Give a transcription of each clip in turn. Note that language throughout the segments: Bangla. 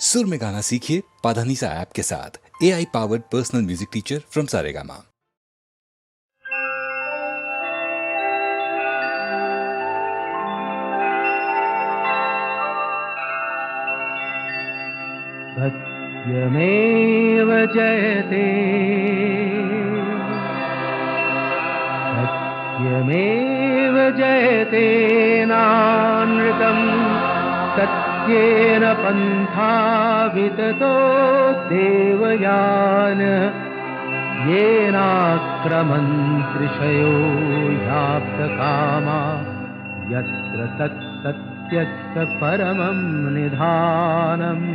सुर में गाना सीखिए पाधानीसा ऐप के साथ। A I powered personal music teacher from Saregama सत्यमेव जयते। सत्यमेव जयते नानृतम् सत्येन पन्था विततो देवयान येनाक्रमन्त्रिषयो याप्तकामा यत्र तत्सत्यस्य परमं निधानम्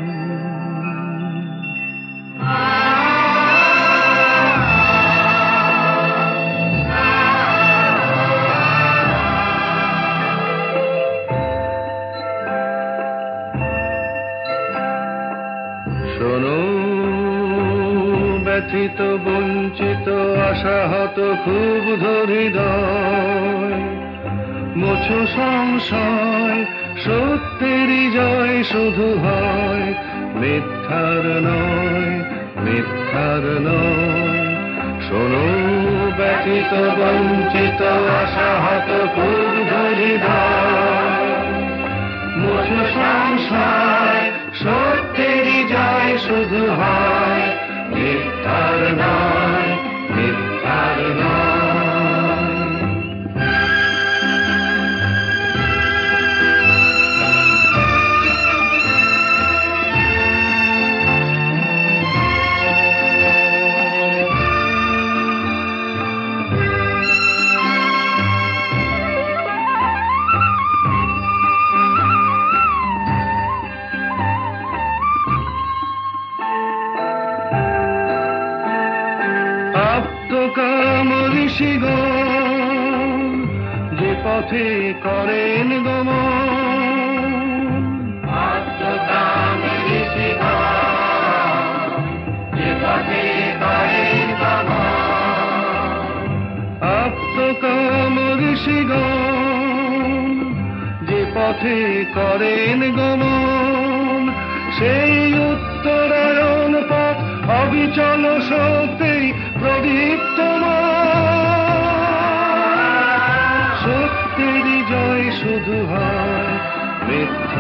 ব্যথিত বঞ্চিত আশাহত খুব হৃদয় মুছো সংশয় সত্যেরই জয় শুধু হয়। মিথ্যার নয় মিথ্যার নয়। শোনো ব্যথিত বঞ্চিত আশাহত খুব হৃদয় মুছো সংশয় সত্যেরই জয় শুধু হয়। মিথ্যার নয় মিথ্যার নয় ঋষিগণ যে পথে করেন গমন। যে পথে করেন আপ্তকাম ঋষিগণ যে পথে করেন গমন। সেই উত্তরায়ণ পথ অবিচল শক্তি প্রদীপ্ত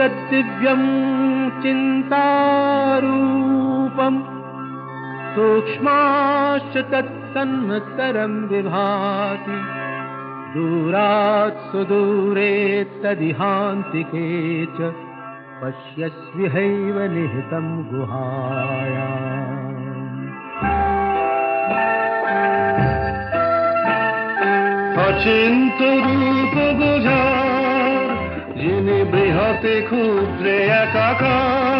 तद्दिव्यम् चिन्तारूपम् सूक्ष्माश्च तत्सन्हत्तरं विभाति दूरात् सुदूरे तदिहान्तिके च पश्यस्वि हैव निहितं गुहायाचिन्तुरूप যিনি বৃহতে ক্ষুদ্রে একাকার।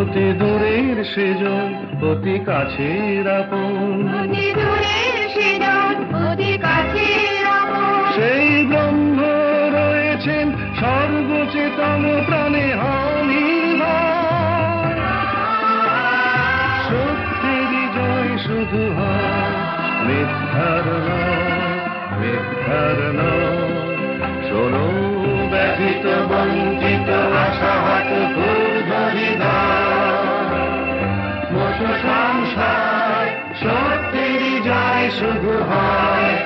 অতি দূরের সেজন অতি কাছের আপন। নয় মিথ্যার শোনো ব্যথিত বঞ্চিত মুছো সংসার শুধু হয়।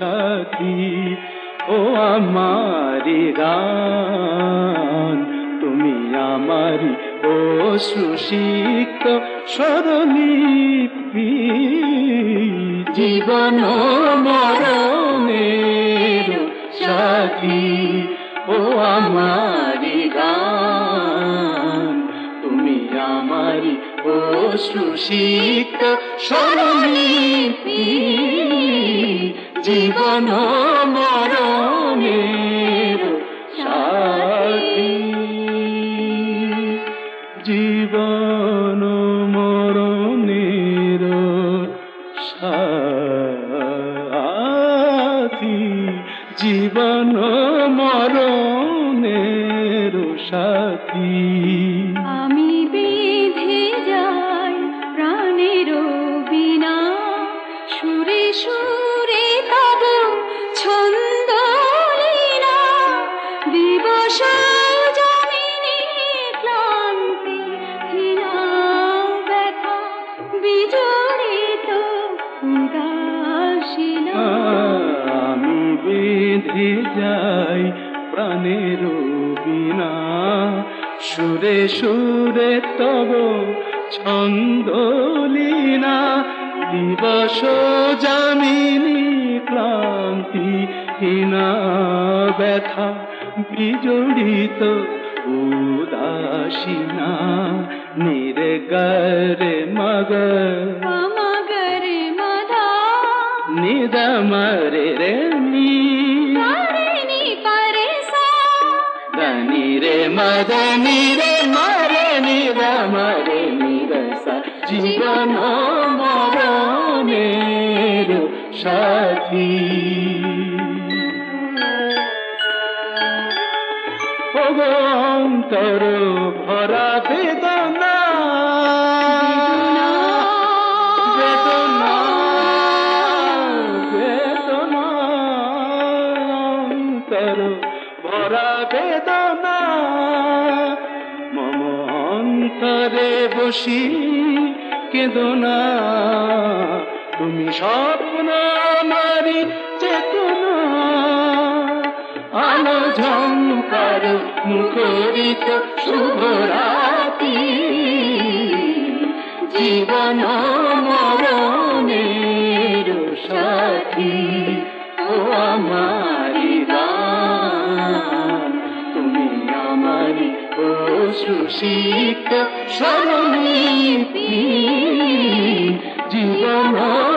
সাথী, ও আমারি গান। তুমি আমারি, ও সুশিক্ত স্বরলিপি জীবন মরণের সাথী, ও আমারি গান। তুমি আমারি, ও সুশিক্ত স্বরলিপি জীবন মরণের জীবন বেঁধে যাই প্রাণের বিনা। সুরে সুরে তব ছন্দলীনা দিবস জামিনী ক্লান্তি হীনা ব্যথা বিজড়িত উদাসীনা নির্গরে মগর মগরে মধা নিদমরে রে নি রে মদনি রে মরে নিদমরে নিরস জীবন মরণের সাথী। অন্তর ভরা বেদনা বসি কেদনা তুমি স্বপ্ন মারি চেতনা। আলো ঝঙ্কার মুখরিত শুভরাতি জীবন মরণের সাথী। সুশিক্ত স্বরলিপি জীবন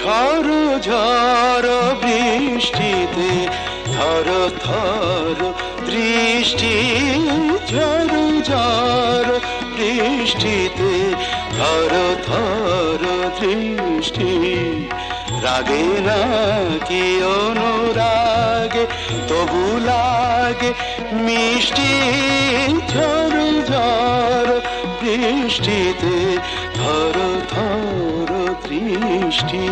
ঝড় ঝড় বৃষ্টিতে থর থর দৃষ্টি ঝড় ঝড় বৃষ্টিতে থর থর দৃষ্টি রাগে না কি অনুরাগে, তবু লাগে মিষ্টি, ঝড় ঝড় বৃষ্টিতে থর থর দৃষ্টি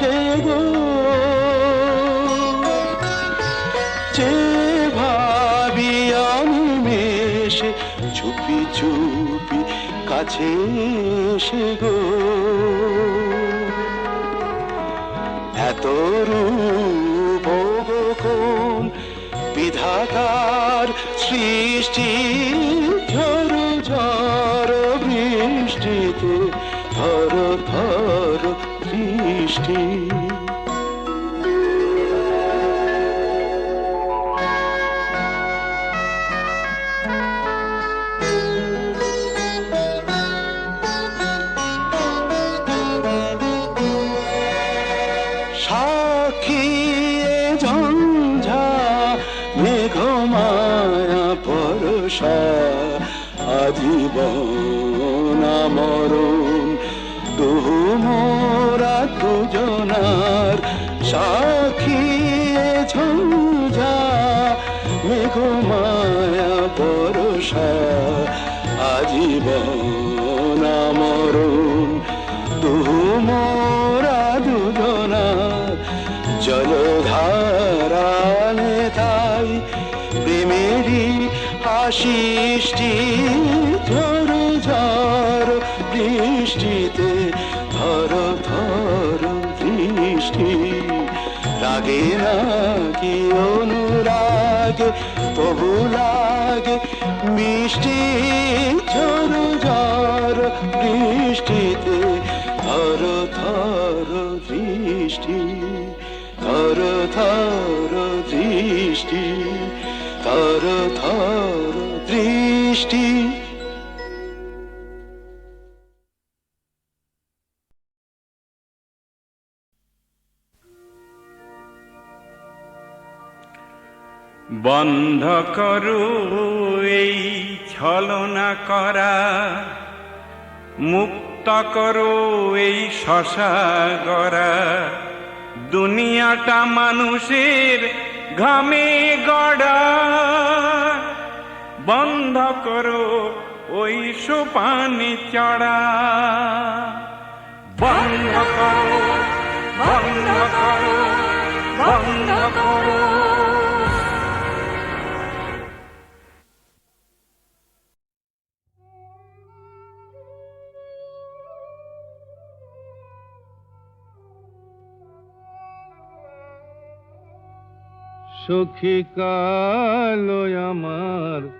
ভালোবেসে গো। যে ভাবি আমি মেশে চুপি চুপি কাছে এসে গো। এত রূপ কোন বিধাতার সৃষ্টি ঝড় ঝড় বৃষ্টি। সাক্ষী মেঘমায়া পরশা আজীবন জলধারানে তাই প্রেমেরই আশিষ্টি ঝড় ঝড় বৃষ্টিতে, ধর ধর বৃষ্টি। রাগে নাকি অনুরাগে, তবু লাগে মিষ্টি। দৃষ্টি বন্ধ করো এই ছলনা করা, মুক্ত করো এই শশা গড়া। দুনিয়াটা মানুষের ঘামে গড়া। বন্ধ করো ওই সোপানে চড়া। বন্ধ করো বন্ধ করো বন্ধ করো। সখী কালো আমার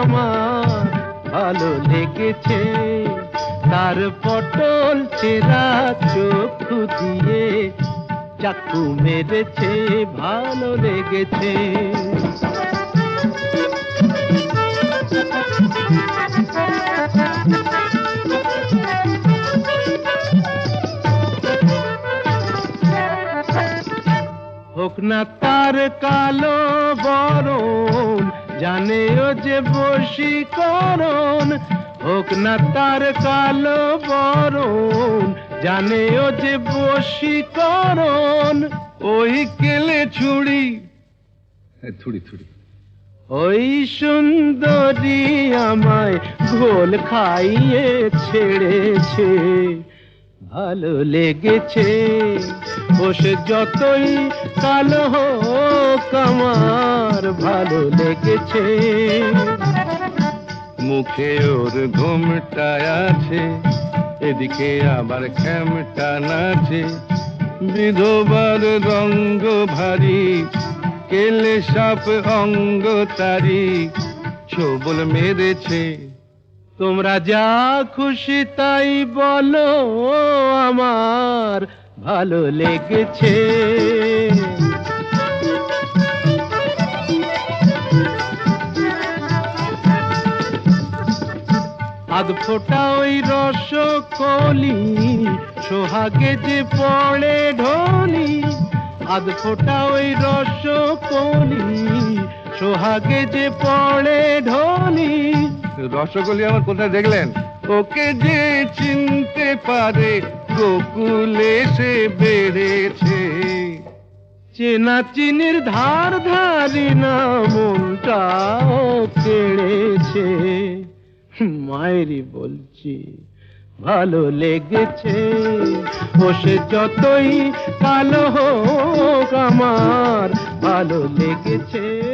আমার ভালো লেগেছে। তার পটল চেরা চক্ষু দিয়ে চাকু মেরেছে, ভালো লেগেছে। হোক না তার কালো বরণ জানে ও যে বসি বশীকরণ হোক না তার কালো বরণ। জানে ও যে বসি বশীকরণ ওই কেলে ছুড়ি থুড়ি থুড়ি ওই সুন্দরী আমায় ঘোল খাইয়ে ছেড়েছে। ভালো লেগেছে। বসে যতই কালো হোক আমার, ভালো লেগেছে। মুখে ওর ঘুমটা আছে, এদিকে আবার খ্যামটা নাচে। বিধবার রঙ্গ ভারী, কেলে সাপ অঙ্গ তারি, ছবল মেরেছে। তোমরা যা খুশি তাই বলো আমার ভালো লেগেছে। আধ ফোটা ওই রস কলি সোহাগে যে পড়ে ঢলি। আধ ফোটা ওই রস কলি সোহাগে যে পড়ে ঢলি রসগোলি আমার কোথায় দেখলেন? ওকে যে চিনতে পারে গোকুলে সে বেড়েছে। চেনা চিনির ধার ধারি না মনটাও কেড়েছে। মায়েরই বলছি ভালো লেগেছে। বসে যতই কালো হোক আমার ভালো লেগেছে।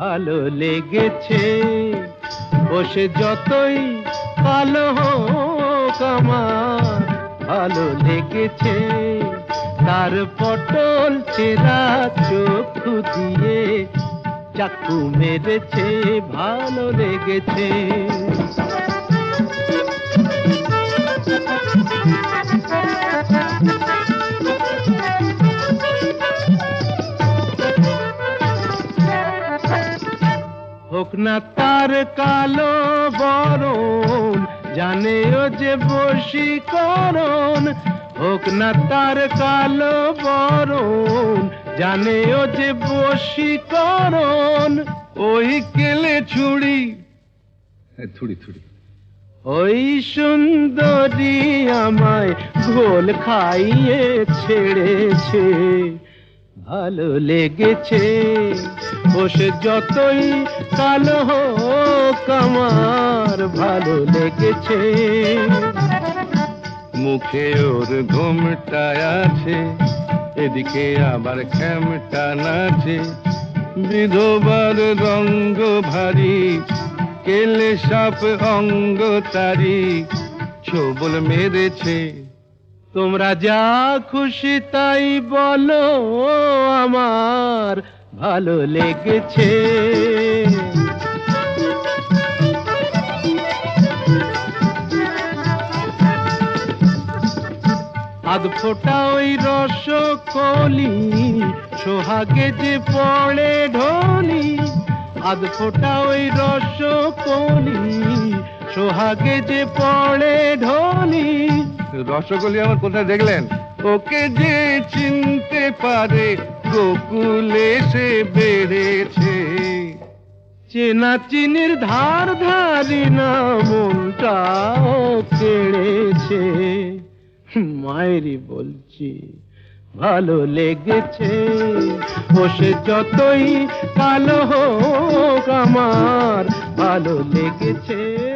ভালো লেগেছে। বসে যতই ভালো হোক আমার, ভালো লেগেছে। তার পটল চেরা চক্ষু দিয়ে চাকু মেরেছে, ভালো লেগেছে। হোক না তার কালো বরণ। জানে ও যে বশীকরণ হোক না তার কালো বরণ। জানে ও যে বশীকরণ ওই কেলে ছুড়ি ছুড়ি ছুড়ি ওই সুন্দরী আমায় ঘোল খাইয়ে ছেড়েছে। ভালো লেগেছে। বসে যতই কালো হোক আমার, ভালো লেগেছে। মুখে ওর ঘুমটা আছে, এদিকে আবার খ্যামটা নাচে। বিধবার রঙ্গ ভারী, কেলে সাপ অঙ্গ তারি, ছোবল মেরেছে। তোমরা যা খুশি তাই বলো, আমার ভালো লেগেছে। আধ ফোটা ওই রস কলি সোহাগে যে পড়ে ঢলি। আধ ফোটা ওই রস কলি সোহাগে যে পড়ে ঢলি। রসগোলি আমার কোথায় দেখলেন? ওকে যে চিনতে পারে, গোকুলে সে বেড়েছে। চেনা চিনির ধার ধারি না, মনটাও কেড়েছে। মায়েরই বলছি, ভালো লেগেছে। বসে যতই কালো হোক আমার, ভালো লেগেছে।